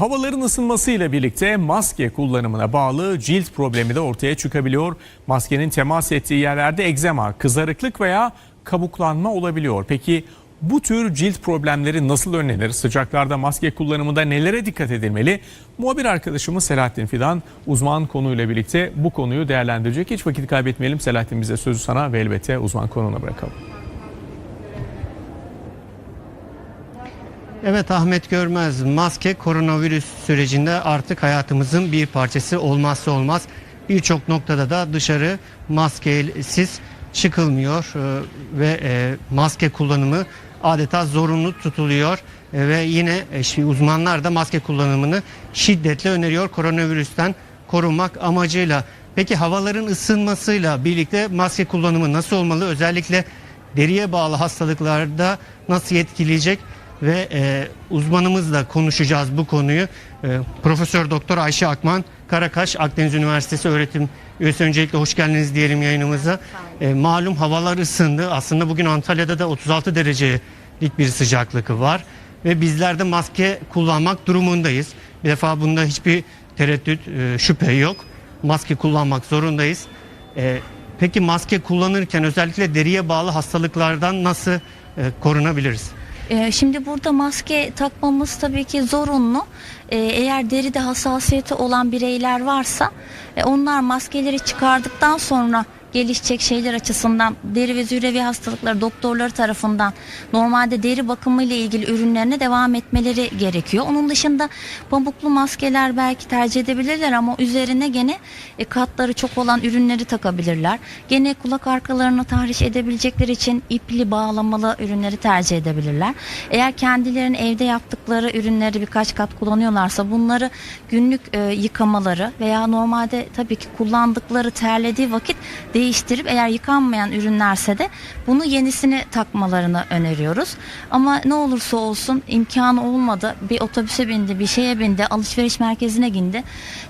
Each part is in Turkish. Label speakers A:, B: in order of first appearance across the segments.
A: Havaların ısınmasıyla birlikte maske kullanımına bağlı cilt problemi de ortaya çıkabiliyor. Maskenin temas ettiği yerlerde egzema, kızarıklık veya kabuklanma olabiliyor. Peki bu tür cilt problemleri nasıl önlenir? Sıcaklarda maske kullanımında nelere dikkat edilmeli? Muhabir arkadaşımız Selahattin Fidan uzman konuyla birlikte bu konuyu değerlendirecek. Hiç vakit kaybetmeyelim. Selahattin bize sözü sana ve elbette uzman konuna bırakalım.
B: Evet Ahmet Görmez, maske koronavirüs sürecinde artık hayatımızın bir parçası olmazsa olmaz. Birçok noktada da dışarı maskesiz çıkılmıyor e, ve e, maske kullanımı adeta zorunlu tutuluyor E, ve yine uzmanlar da maske kullanımını şiddetle öneriyor koronavirüsten korunmak amacıyla. Peki havaların ısınmasıyla birlikte maske kullanımı nasıl olmalı? Özellikle deriye bağlı hastalıklarda nasıl etkileyecek ve e, uzmanımızla konuşacağız bu konuyu. E, Profesör Doktor Ayşe Akman Karakaş Akdeniz Üniversitesi öğretim üyesi öncelikle hoş geldiniz diyelim yayınımıza. E, malum havalar ısındı. Aslında bugün Antalya'da da 36 derecelik bir sıcaklık var ve bizler de maske kullanmak durumundayız. Bir defa bunda hiçbir tereddüt, e, şüphe yok. Maske kullanmak zorundayız. E, peki maske kullanırken özellikle deriye bağlı hastalıklardan nasıl e, korunabiliriz?
C: Ee, Şimdi burada maske takmamız tabii ki zorunlu. Ee, Eğer deride hassasiyeti olan bireyler varsa e, onlar maskeleri çıkardıktan sonra gelişecek şeyler açısından deri ve zürevi hastalıkları doktorları tarafından normalde deri bakımı ile ilgili ürünlerine devam etmeleri gerekiyor. Onun dışında pamuklu maskeler belki tercih edebilirler ama üzerine gene e, katları çok olan ürünleri takabilirler. Gene kulak arkalarını tahriş edebilecekleri için ipli bağlamalı ürünleri tercih edebilirler. Eğer kendilerinin evde yaptıkları ürünleri birkaç kat kullanıyorlarsa bunları günlük e, yıkamaları veya normalde tabii ki kullandıkları terlediği vakit değiştirip eğer yıkanmayan ürünlerse de bunu yenisini takmalarını öneriyoruz. Ama ne olursa olsun imkanı olmadı. Bir otobüse bindi, bir şeye bindi, alışveriş merkezine gindi,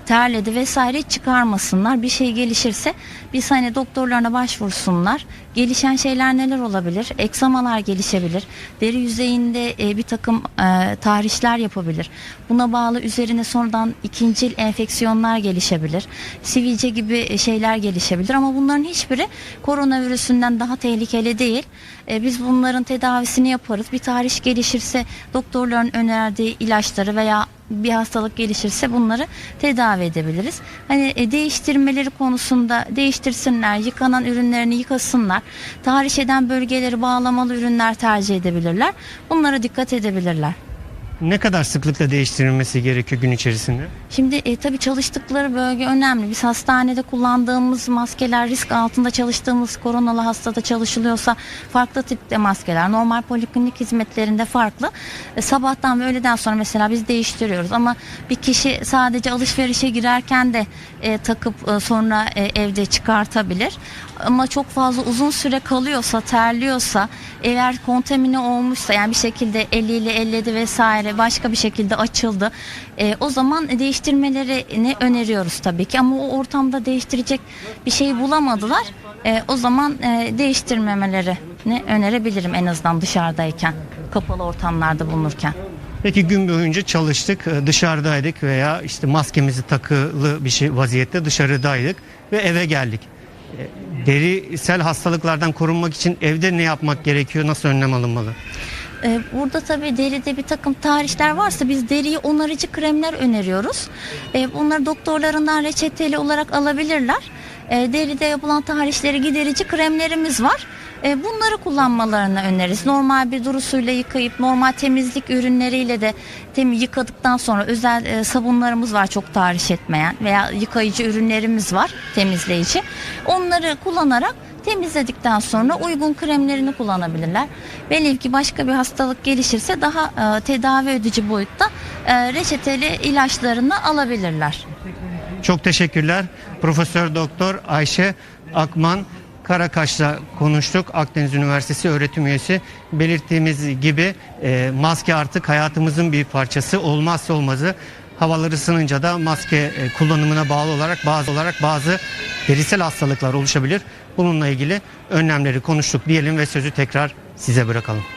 C: terledi vesaire çıkarmasınlar. Bir şey gelişirse bir saniye doktorlarına başvursunlar. Gelişen şeyler neler olabilir? Eksamalar gelişebilir. Deri yüzeyinde e, bir takım e, tahrişler yapabilir. Buna bağlı üzerine sonradan ikincil enfeksiyonlar gelişebilir. Sivilce gibi e, şeyler gelişebilir ama bunların hiçbiri koronavirüsünden daha tehlikeli değil. E, biz bunların tedavisini yaparız. Bir tahriş gelişirse doktorların önerdiği ilaçları veya bir hastalık gelişirse bunları tedavi edebiliriz. Hani e, değiştirmeleri konusunda değiştirsinler, yıkanan ürünlerini yıkasınlar. Tahriş eden bölgeleri bağlamalı ürünler tercih edebilirler. Bunlara dikkat edebilirler.
B: Ne kadar sıklıkla değiştirilmesi gerekiyor gün içerisinde?
C: Şimdi e, tabii çalıştıkları bölge önemli. Biz hastanede kullandığımız maskeler risk altında çalıştığımız koronalı hastada çalışılıyorsa farklı tipte maskeler. Normal poliklinik hizmetlerinde farklı. E, sabahtan ve öğleden sonra mesela biz değiştiriyoruz ama bir kişi sadece alışverişe girerken de e, takıp e, sonra e, evde çıkartabilir. Ama çok fazla uzun süre kalıyorsa, terliyorsa, eğer kontamine olmuşsa yani bir şekilde eliyle elledi vesaire başka bir şekilde açıldı. e, o zaman değiştirmelerini öneriyoruz tabii ki ama o ortamda değiştirecek bir şey bulamadılar. E, o zaman e, değiştirmemelerini önerebilirim en azından dışarıdayken, kapalı ortamlarda bulunurken.
B: Peki gün boyunca çalıştık, e, dışarıdaydık veya işte maskemizi takılı bir şey vaziyette dışarıdaydık ve eve geldik. Derisel hastalıklardan korunmak için evde ne yapmak gerekiyor, nasıl önlem alınmalı?
C: Ee, Burada tabii deride bir takım tahrişler varsa biz deriyi onarıcı kremler öneriyoruz. Ee, Bunları doktorlarından reçeteli olarak alabilirler. Ee, Deride yapılan tahrişleri giderici kremlerimiz var. Ee, Bunları kullanmalarını öneririz. Normal bir duru suyla yıkayıp normal temizlik ürünleriyle de tem yıkadıktan sonra özel e, sabunlarımız var çok tahriş etmeyen veya yıkayıcı ürünlerimiz var temizleyici. Onları kullanarak temizledikten sonra uygun kremlerini kullanabilirler. Velev ki başka bir hastalık gelişirse daha e, tedavi edici boyutta e, reçeteli ilaçlarını alabilirler.
B: Çok teşekkürler. Profesör Doktor Ayşe Akman Karakaş'la konuştuk. Akdeniz Üniversitesi öğretim üyesi. Belirttiğimiz gibi e, maske artık hayatımızın bir parçası, olmazsa olmazı. Havalar ısınınca da maske e, kullanımına bağlı olarak bazı olarak bazı derisel hastalıklar oluşabilir. Bununla ilgili önlemleri konuştuk diyelim ve sözü tekrar size bırakalım.